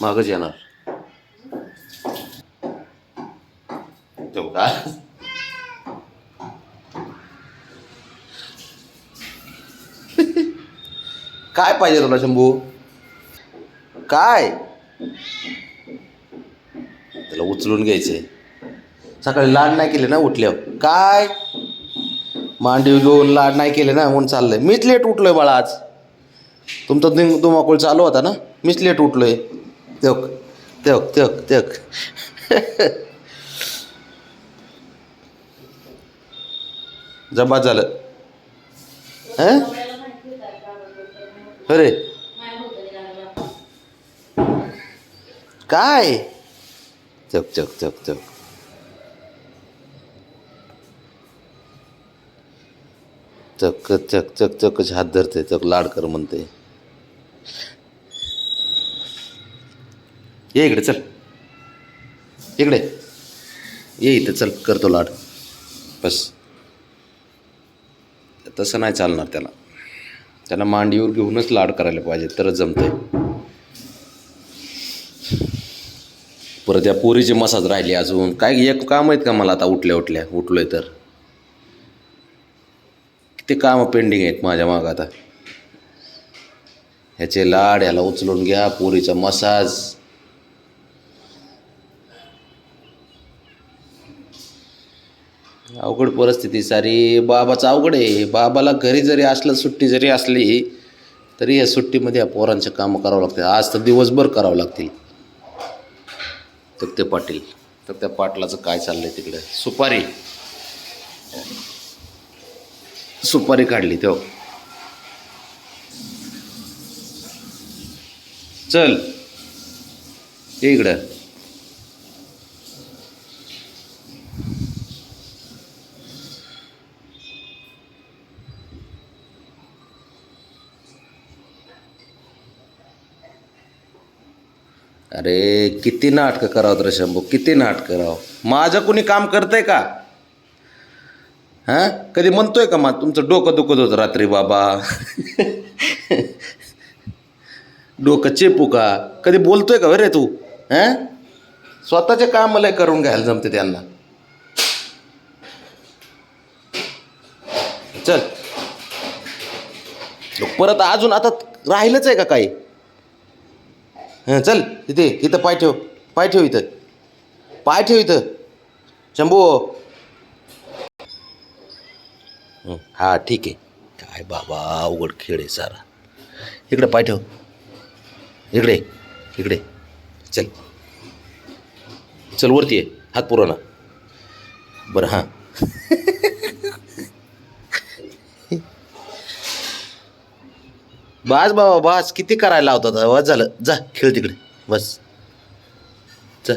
मागच येणार. तो का? काय पाहिजे तुला शंभू? काय? त्याला उचलून घ्यायचे सकाळी लाड नाही केले ना उठल्यावर. काय? मांडीव घेऊन लाड नाही केले ना म्हणून चाललंय. मीच लेट उठलोय बाळा आज. तुमचा दिंग धुमाकूळ चालू होता ना? मीच लेट उठलोय. Yok. Yok yok yok. जबात झालं. अरे. काय? चक चक चक चक. चक चक चक चक हात धरते चक लाड कर म्हणते ये इकडे चल. इकडे. ये इथं चल करतो लाड. बस. तसं नाही चालणार त्याला. त्याला मांडीवर घेऊनच लाड करायला पाहिजे तरच जमते परत त्या पोरीची मसाज राहिली अजून. काय एक काम आहेत का मला आता उठल्या उठल्या? उठलोय तर. किती कामं पेंडिंग आहेत माझ्या मागं आता. ह्याचे लाड ह्याला उचलून घ्या पोरीचा मसाज. अवघड परिस्थिती सारी बाबाचं अवघड आहे. बाबाला घरी जरी असलं सुट्टी जरी असली तरी या सुट्टीमध्ये या पोरांचे कामं करावं लागते आज तर दिवसभर करावं लागतील. तर ते पाटील. तर त्या पाटलाचं काय चाललंय तिकडे? सुपारी. सुपारी काढली तो. चल. इकडं. अरे किती नाटकं करावं रे शंभू किती नाटकं करावं माझं कुणी काम करतंय का? हां? कधी म्हणतोय का मा तुमचं डोकं दुखत होतं रात्री बाबा? डोकं चेपू का? कधी बोलतोय का रे तू? हां? स्वतःचे काम मला करून घ्यायला जमते त्यांना. चल. परत अजून आता राहिलंच आहे का काही? हं चल इथे इथं पाय ठेव पाय ठेव इथं. पाय ठेव इथं. शंभू. हा ठीक आहे. काय बाबा अवघड खेळ आहे सारा. इकडे पाय ठेव. इकडे इकडे. चल. चल वरती आहे हात पुरवणा बरं हां. बस बाबा बस. किती करायला लावतात? बस झालं. जा खेळ तिकडे. बस. जा.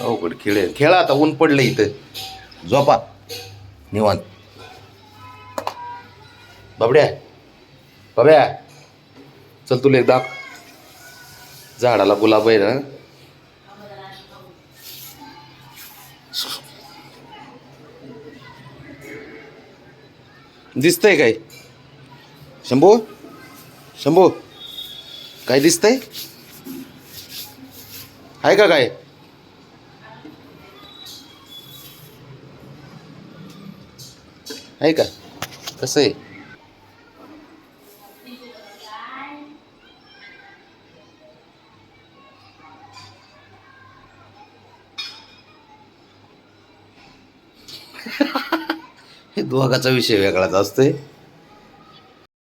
अवघड खेळ आहे. खेळा आता ऊन पडलं इथं. झोपा. निवांत. बाबड्या. बाब्या चल तुला एक दाख झाडाला गुलाब आहे ना? दिसतंय काय? शंभू? शंभू? काय दिसतंय? आहे का काय? आहे का? कसं आहे? हे दोघाचा विषय वेगळाच असतोय.